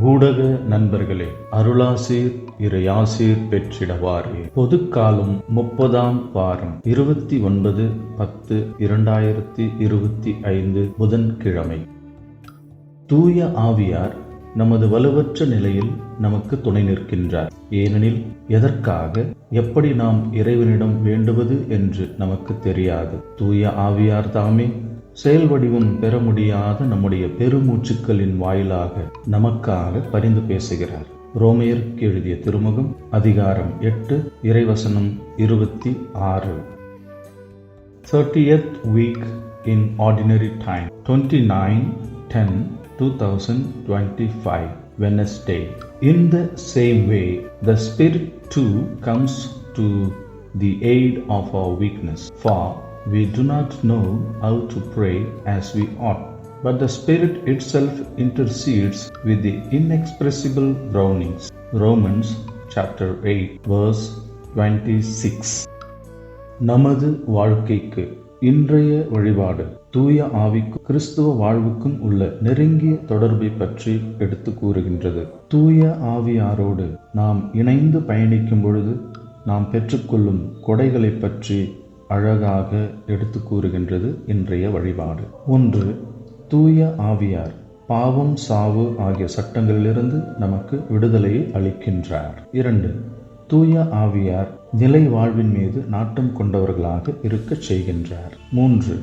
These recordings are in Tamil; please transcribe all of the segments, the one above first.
ஊடக நண்பர்களே அருளாசீர் இறையாசீர் பெற்றிடவாறே. பொது காலம் முப்பதாம் வாரம் இருபத்தி ஒன்பது பத்து இரண்டாயிரத்தி இருபத்தி ஐந்து புதன்கிழமை. தூய ஆவியார் நமது வலுவற்ற நிலையில் நமக்கு துணை நிற்கின்றார். ஏனெனில் எதற்காக எப்படி நாம் இறைவனிடம் வேண்டுவது என்று நமக்கு தெரியாது. தூய ஆவியார் தாமே செயல் வடிவம் பெற முடியாத நம்முடைய பெருமூச்சுக்களின் வாயிலாக நமக்காக பரிந்து பேசுகிறார் ரோமையருக்கு எழுதிய திருமுகம் அதிகாரம் எட்டு இறைவசனம் இருபத்தி ஆறு thirtieth week in ordinary time twenty nine ten two thousand twenty five Wednesday in the same way the spirit too comes to the aid of our weakness for we do not know how to pray as we ought but the spirit itself intercedes with the inexpressible groanings romans chapter 8 verse 26 நமது வாழ்க்கைக்கு இன்றைய வழிபாடு தூய ஆவிக்கும் கிறிஸ்துவ வாழ்வுக்கும் உள்ள நெருங்கிய தொடர்பை பற்றி எடுத்து கூறுகின்றது தூய ஆவியாரோடு நாம் இணைந்து பயணிக்கும் பொழுது நாம் பெற்றுக்கொள்ளும் கொடைகளை பற்றி அழகாக எடுத்து கூறுகின்றது இன்றைய வழிபாடு. ஒன்று தூய ஆவியார் பாவம் சாவு ஆகிய சட்டங்களிலிருந்து நமக்கு விடுதலையை அளிக்கின்றார். இரண்டு தூய ஆவியார் நிலை வாழ்வின் மீது நாட்டம் கொண்டவர்களாக இருக்கச் செய்கின்றார். மூன்று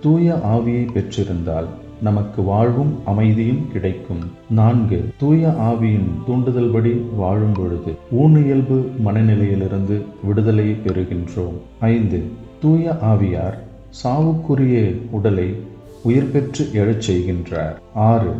தூய ஆவியை பெற்றிருந்தால் நமக்கு வாழ்வும் அமைதியும் கிடைக்கும். நான்கு தூய ஆவியின் தூண்டுதல்படி வாழும் பொழுது ஊனியல்பு மனநிலையிலிருந்து விடுதலை பெறுகின்றோம். ஐந்து தூய ஆவியார் சாவுக்குரிய உடலை உயிர் பெற்று எழச் செய்கின்றார். ஆறு.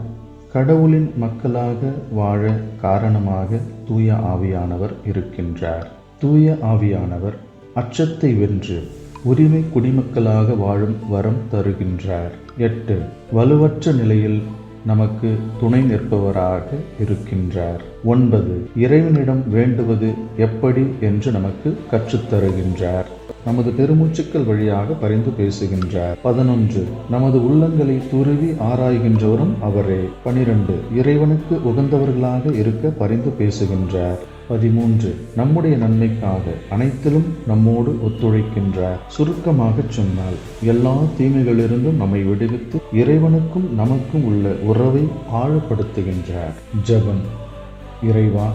கடவுளின் மக்களாக வாழ காரணமாக தூய ஆவியானவர் இருக்கின்றார். தூய ஆவியானவர் அச்சத்தை வென்று உரிமை குடிமக்களாக வாழும் வரம் தருகின்றார். எட்டு. வலுவற்ற நிலையில் நமக்கு துணை நிற்பவராக இருக்கின்றார். ஒன்பது இறைவனிடம் வேண்டுவது எப்படி என்று நமக்கு கற்றுத்தருகின்றார். நமது பெருமூச்சுக்கள் வழியாக பரிந்து பேசுகின்றார். பதினொன்று நமது உள்ளங்களை துருவி ஆராய்கின்றவரும் அவரே. பனிரெண்டு இறைவனுக்கு உகந்தவர்களாக இருக்க பரிந்து பேசுகின்றார். பதிமூன்று. நம்முடைய நன்மைக்காக அனைத்திலும் நம்மோடு ஒத்துழைக்கின்றார் சுருக்கமாக சொன்னால் எல்லா தீமைகளிலிருந்தும் நம்மை விடுவித்து இறைவனுக்கும் நமக்கும் உள்ள உறவை ஆழப்படுத்துகின்றார் ஜெபம். இறைவா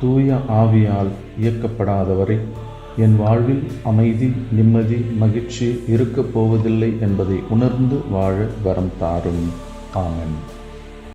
தூய ஆவியால் இயக்கப்படாதவரை என் வாழ்வில் அமைதி நிம்மதி மகிழ்ச்சி இருக்கப் போவதில்லை என்பதை உணர்ந்து வாழ வரம் தாரும். ஆமன்.